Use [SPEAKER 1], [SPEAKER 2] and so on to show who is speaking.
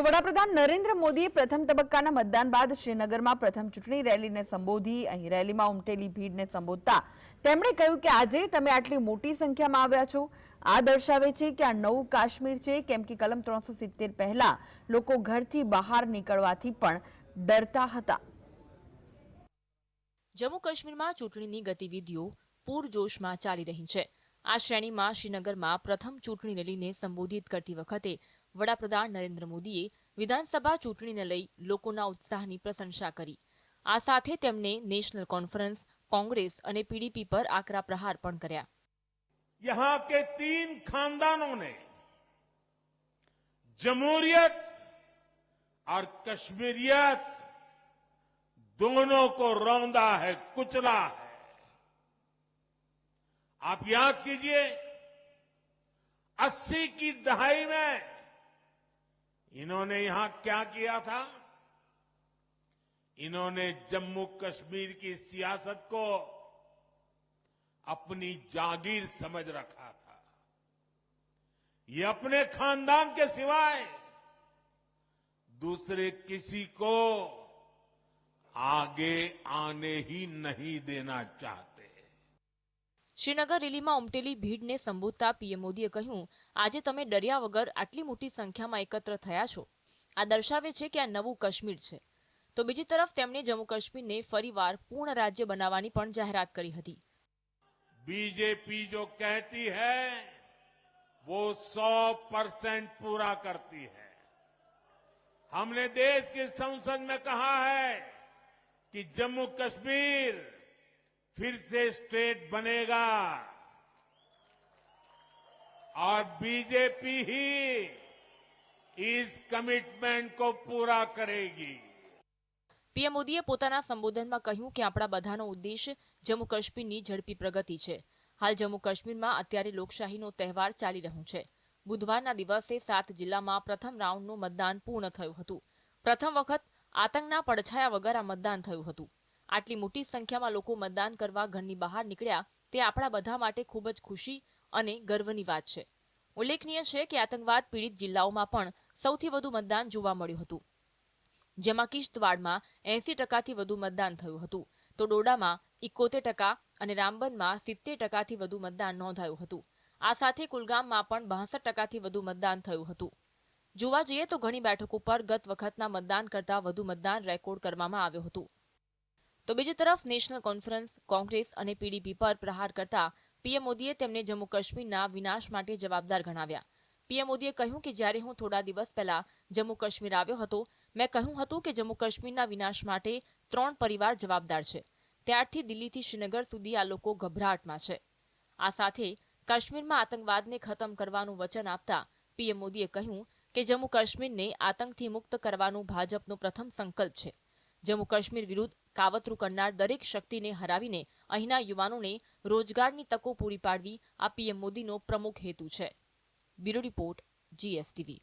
[SPEAKER 1] તો વડાપ્રધાન નરેન્દ્ર મોદીએ પ્રથમ તબક્કાના મતદાન બાદ શ્રીનગરમાં પ્રથમ ચૂંટણી રેલીને સંબોધી. અહીં રેલીમાં ઉમટેલી ભીડને સંબોધતા તેમણે કહ્યું કે આજે તમે આટલી મોટી સંખ્યામાં આવ્યા છો. આ દર્શાવે છે કે આ નવું કાશ્મીર છે, કેમ કે કલમ ત્રણસો સિત્તેર પહેલા લોકો ઘરથી બહાર નીકળવાથી પણ ડરતા હતા.
[SPEAKER 2] જમ્મુ કાશ્મીરમાં ચૂંટણીની ગતિવિધિઓ પૂરજોશમાં ચાલી રહી છે. આ શ્રેણીમાં શ્રીનગરમાં પ્રથમ ચૂંટણી રેલીને સંબોધિત કરતી વખતે વડાપ્રધાન નરેન્દ્ર મોદીએ વિધાનસભા ચૂંટણીને લઈ લોકોના ઉત્સાહની પ્રશંસા કરી આ સાથે તેમણે નેશનલ કોન્ફરન્સ કોંગ્રેસ અને પીડીપી પર આકરા પ્રહાર પણ કર્યા
[SPEAKER 3] यहां के तीन खानदानों ने जमहूरियत और कश्मीरियत दोनों को रौंदा है कुचला है आप याद कीजिए 80 की दहाई में इन्होंने यहाँ क्या किया था? इन्होंने जम्मू कश्मीर की सियासत को अपनी जागीर समझ रखा था। ये अपने खानदान के सिवाय दूसरे किसी को आगे आने ही नहीं देना चाहते।
[SPEAKER 2] શ્રીનગર રેલીમાં ઉમટેલી ભીડને સંબોધતા પીએમ મોદીએ કહ્યું આજે તમે ડર્યા વગર આટલી મોટી સંખ્યામાં એકત્ર થયા છો આ દર્શાવે છે કે આ નવું કાશ્મીર છે તો બીજી તરફ તેમણે જમ્મુ કાશ્મીરને ફરીવાર પૂર્ણ રાજ્ય બનાવવાની પણ જાહેરાત કરી હતી
[SPEAKER 3] बीजेपी जो कहती है वो सौ परसेंट पूरा करती है हमने देश की संसद में कहा है कि जम्मू कश्मीर फिर से स्टेट बनेगा और बीजेपी ही इस कमिटमेंट को पूरा करेगी
[SPEAKER 2] પીએમ મોદીએ પોતાના સંબોધનમાં કહ્યું કે આપણા બધાનો ઉદ્દેશ જમ્મુ કાશ્મીરની ઝડપી પ્રગતિ છે હાલ જમ્મુ કાશ્મીરમાં અત્યારે લોકશાહીનો તહેવાર ચાલી રહ્યો છે બુધવારના દિવસે સાત જિલ્લામાં પ્રથમ રાઉન્ડનું મતદાન પૂર્ણ થયું હતું પ્રથમ વખત આતંકના પડછાયા વગર આ મતદાન થયું હતું આટલી મોટી સંખ્યામાં લોકો મતદાન કરવા ઘરની બહાર નીકળ્યા તે આપણા બધા માટે ખૂબ જ ખુશી અને ગર્વની વાત છે. ઉલ્લેખનીય છે કે આતંકવાદ પીડિત જિલ્લાઓમાં પણ સૌથી વધુ મતદાન જોવા મળ્યું હતું. જેમાં કિશ્તવાડમાં એસી ટકાથી વધુ મતદાન થયું હતું. તો ડોડામાં ઇકોતેર ટકા અને રામબનમાં સિત્તેર ટકાથી વધુ મતદાન નોંધાયું હતું. આ સાથે કુલગામમાં પણ બાસઠ ટકાથી વધુ મતદાન થયું હતું. જોવા જઈએ તો ઘણી બેઠકો પર ગત વખતના મતદાન કરતાં વધુ મતદાન રેકોર્ડ કરવામાં આવ્યું હતું. તો બીજી તરફ નેશનલ કોન્ફરન્સ, કોંગ્રેસ અને પીડીપી પર પ્રહાર કરતા પીએમ મોદીએ તેમને જમ્મુ કાશ્મીરના વિનાશ માટે જવાબદાર ગણાવ્યા. પીએમ મોદીએ કહ્યું કે જ્યારે હું થોડા દિવસ પહેલા જમ્મુ કાશ્મીર આવ્યો હતો, મેં કહ્યું હતું કે જમ્મુ કાશ્મીરના વિનાશ માટે ત્રણ પરિવાર જવાબદાર છે. ત્યારથી દિલ્હીથી શ્રીનગર સુધી આ લોકો ગભરાટમાં છે. આ સાથે કાશ્મીરમાં આતંકવાદને ખતમ કરવાનું વચન આપતા પીએમ મોદીએ કહ્યું કે જમ્મુ કાશ્મીરને આતંકથી મુક્ત કરવાનું ભાજપનો પ્રથમ સંકલ્પ છે. જમ્મુ કાશ્મીર વિરુદ્ધ કાવતરું કરનાર દરેક શક્તિને હરાવીને અહીંના યુવાનોને રોજગારની તકો પૂરી પાડવી આ પીએમ મોદીનો પ્રમુખ હેતુ છે. Bureau report, GSTV.